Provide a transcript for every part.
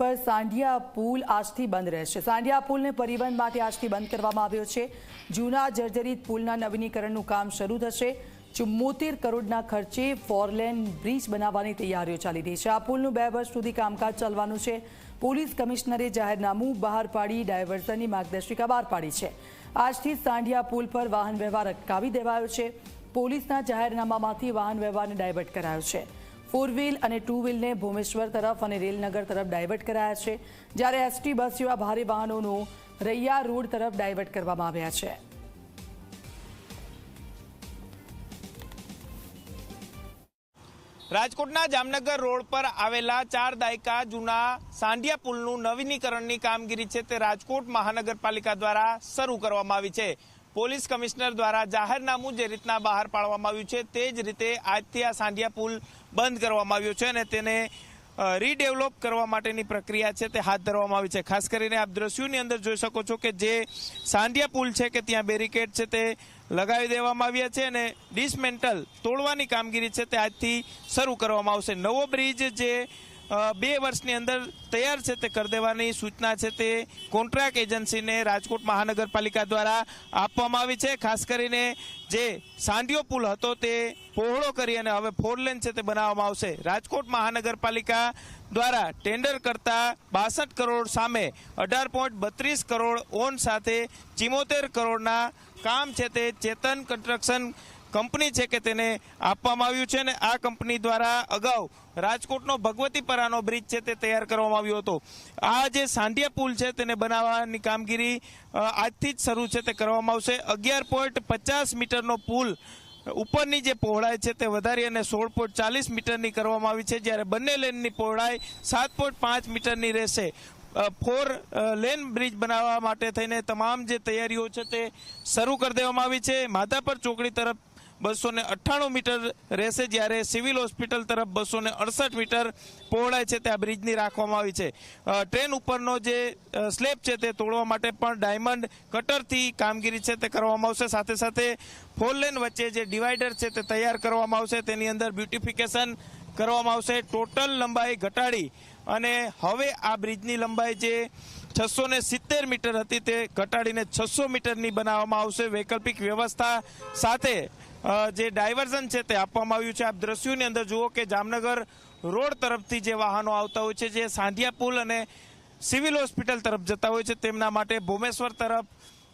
પર સાંઢિયા પુલ આજથી બંધ રહેશે. સાંઢિયા પુલને પરિવહન માટે આજથી બંધ કરવામાં આવ્યો છે. જૂના જર્જરિત પુલના નવીનીકરણનું કામ શરૂ થશે. ચુમ્મોતેર કરોડના ખર્ચે ફોરલેન બ્રિજ બનાવવાની તૈયારીઓ ચાલી રહી છે. આ પુલનું બે વર્ષ સુધી કામકાજ ચાલવાનું છે. પોલીસ કમિશનરે જાહેરનામું બહાર પાડી ડાયવર્ઝનની માર્ગદર્શિકા બહાર પાડી છે. આજથી સાંઢિયા પુલ પર વાહન વ્યવહાર અટકાવી દેવાયો છે. પોલીસના જાહેરનામામાંથી વાહન વ્યવહારને ડાયવર્ટ કરાયો છે. ફોર વ્હીલ અને ટુ વ્હીલને ભુવનેશ્વર તરફ અને રેલનગર તરફ ડાયવર્ટ કરાયા છે, જ્યારે એસટી બસ જેવા ભારે વાહનોનું રૈયા રોડ તરફ ડાયવર્ટ કરવામાં આવ્યા છે. રાજકોટના જામનગર રોડ પર આવેલા ચાર દાયકા જૂના સાંઢિયા પુલનું નવીનીકરણની કામગીરી છે તે રાજકોટ મહાનગરપાલિકા દ્વારા શરૂ કરવામાં આવી છે. પોલીસ કમિશનર દ્વારા જાહેરનામું જે રીતના બહાર પાડવામાં આવ્યું છે તે જ રીતે આજથી આ સાંઢિયા પુલ બંધ કરવામાં આવ્યો છે અને તેને રીડેવલપ કરવા માટેની પ્રક્રિયા છે તે હાથ ધરવામાં આવી છે. ખાસ કરીને આપ દ્રશ્યોની અંદર જોઈ શકો છો કે જે સાંઢિયા પુલ છે કે ત્યાં બેરિકેડ છે તે લગાવી દેવામાં આવ્યા છે અને ડિસમેન્ટલ તોડવાની કામગીરી છે તે આજથી શરૂ કરવામાં આવશે. નવો બ્રિજ જે બે વર્ષની અંદર તૈયાર છે તે કરી દેવાની સૂચના છે તે કોન્ટ્રાક્ટ એજન્સીને રાજકોટ મહાનગરપાલિકા દ્વારા આપવામાં આવી છે. ખાસ કરીને જે સાંઢિયો પુલ હતો તે પહોળો કરી અને હવે ફોર લેન છે તે બનાવવામાં આવશે. રાજકોટ મહાનગરપાલિકા દ્વારા ટેન્ડર કરતા બાસઠ કરોડ સામે અઢાર પોઈન્ટ બત્રીસ કરોડ ઓન સાથે ચિમોતેર કરોડના કામ છે તે ચેતન કન્સ્ટ્રક્શન કંપની છે કે તેને આપવામાં આવ્યું છે અને આ કંપની દ્વારા અગાઉ રાજકોટનો ભગવતીપરાનો બ્રિજ છે તે તૈયાર કરવામાં આવ્યો હતો. આ જે સાંઢિયા પુલ છે તેને બનાવવાની કામગીરી આજથી જ શરૂ છે તે કરવામાં આવશે. અગિયાર પોઈન્ટ પચાસ મીટરનો પુલ ઉપરની જે પહોળાઈ છે તે વધારી અને સોળ પોઈન્ટ ચાલીસ મીટરની કરવામાં આવી છે. જ્યારે બંને લેનની પહોળાઈ સાત પોઈન્ટ પાંચ મીટરની રહેશે. ફોર લેન બ્રિજ બનાવવા માટે થઈને તમામ જે તૈયારીઓ છે તે શરૂ કરી દેવામાં આવી છે. માધાપર ચોકડી તરફ બસો અઠ્ઠાણું મીટર રહેશે જ્યારે સિવિલ હોસ્પિટલ તરફ બસો અડસઠ મીટર પહોળાઈ છે તે આ બ્રિજની રાખવામાં આવી છે. ટ્રેન ઉપરનો જે સ્લેબ છે તે તોડવા માટે પણ ડાયમંડ કટરથી કામગીરી છે તે કરવામાં આવશે. સાથે સાથે ફોર લેન વચ્ચે જે ડિવાઈડર છે તે તૈયાર કરવામાં આવશે. તેની અંદર બ્યુટિફિકેશન કરવામાં આવશે. ટોટલ લંબાઈ ઘટાડી અને હવે આ બ્રિજની લંબાઈ જે છસો સિત્તેર મીટર હતી તે ઘટાડીને છસો મીટરની બનાવવામાં આવશે. વૈકલ્પિક વ્યવસ્થા સાથે જે ડાયવર્ઝન છે તે આપવામાં આવ્યું છે. આપ દ્રશ્યોની અંદર જુઓ કે જામનગર રોડ તરફથી જે વાહનો આવતા હોય છે, જે સાંઢિયા પુલ અને સિવિલ હોસ્પિટલ તરફ જતા હોય છે, તેમના માટે ભોમેશ્વર તરફ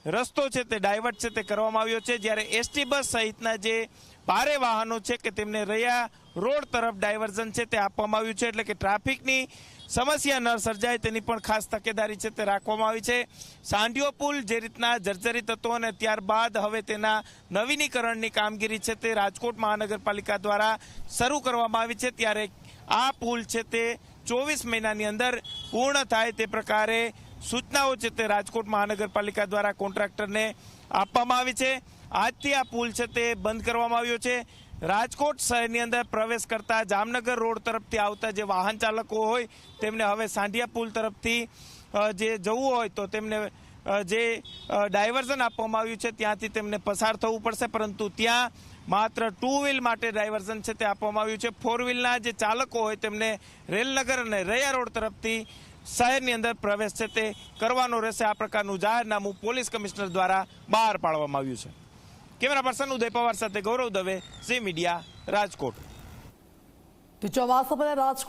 રસ્તો છે તે ડાયવર્ટ છે તે કરવામાં આવ્યો છે. જ્યારે એસટી બસ સહિતના જે ભારે વાહનો છે કે તેમને રહ્યા રોડ તરફ ડાયવર્ઝન છે તે આપવામાં આવ્યું છે. એટલે કે ટ્રાફિકની સમસ્યા ન સર્જાય તેની પણ ખાસ તકેદારી છે તે રાખવામાં આવી છે. સાંઢિયો પુલ જે રીતના જર્જરિત હતો અને ત્યારબાદ હવે તેના નવીનીકરણની કામગીરી છે તે રાજકોટ મહાનગરપાલિકા દ્વારા શરૂ કરવામાં આવી છે. ત્યારે આ પુલ છે તે ચોવીસ મહિનાની અંદર પૂર્ણ થાય તે પ્રકારે સૂચનાઓ છે તે રાજકોટ મહાનગરપાલિકા દ્વારા કોન્ટ્રાક્ટરને આપવામાં આવી છે. આજથી આ પુલ છે તે બંધ કરવામાં આવ્યો છે. રાજકોટ શહેરની અંદર પ્રવેશ કરતા જામનગર રોડ તરફથી આવતા જે વાહન ચાલકો હોય, તેમને હવે સાંઢિયા પુલ તરફથી જે જવું હોય તો તેમને જે ડાયવર્ઝન આપવામાં આવ્યું છે, ત્યાંથી તેમને પસાર થવું પડશે. પરંતુ ત્યાં માત્ર ટુ વ્હીલ માટે ડાયવર્ઝન છે તે આપવામાં આવ્યું છે. ફોર વ્હીલના જે ચાલકો હોય તેમને રેલનગર અને રૈયા રોડ તરફથી શહેરની અંદર પ્રવેશ છે તે કરવાનો રહેશે. આ પ્રકારનું જાહેરનામું પોલીસ કમિશનર દ્વારા બહાર પાડવામાં આવ્યું છે. કેમેરા પર્સન ઉદય પવાર સાથે ગૌરવ દવે ઝી મીડિયા રાજકોટ. ચોમાસા રાજકોટ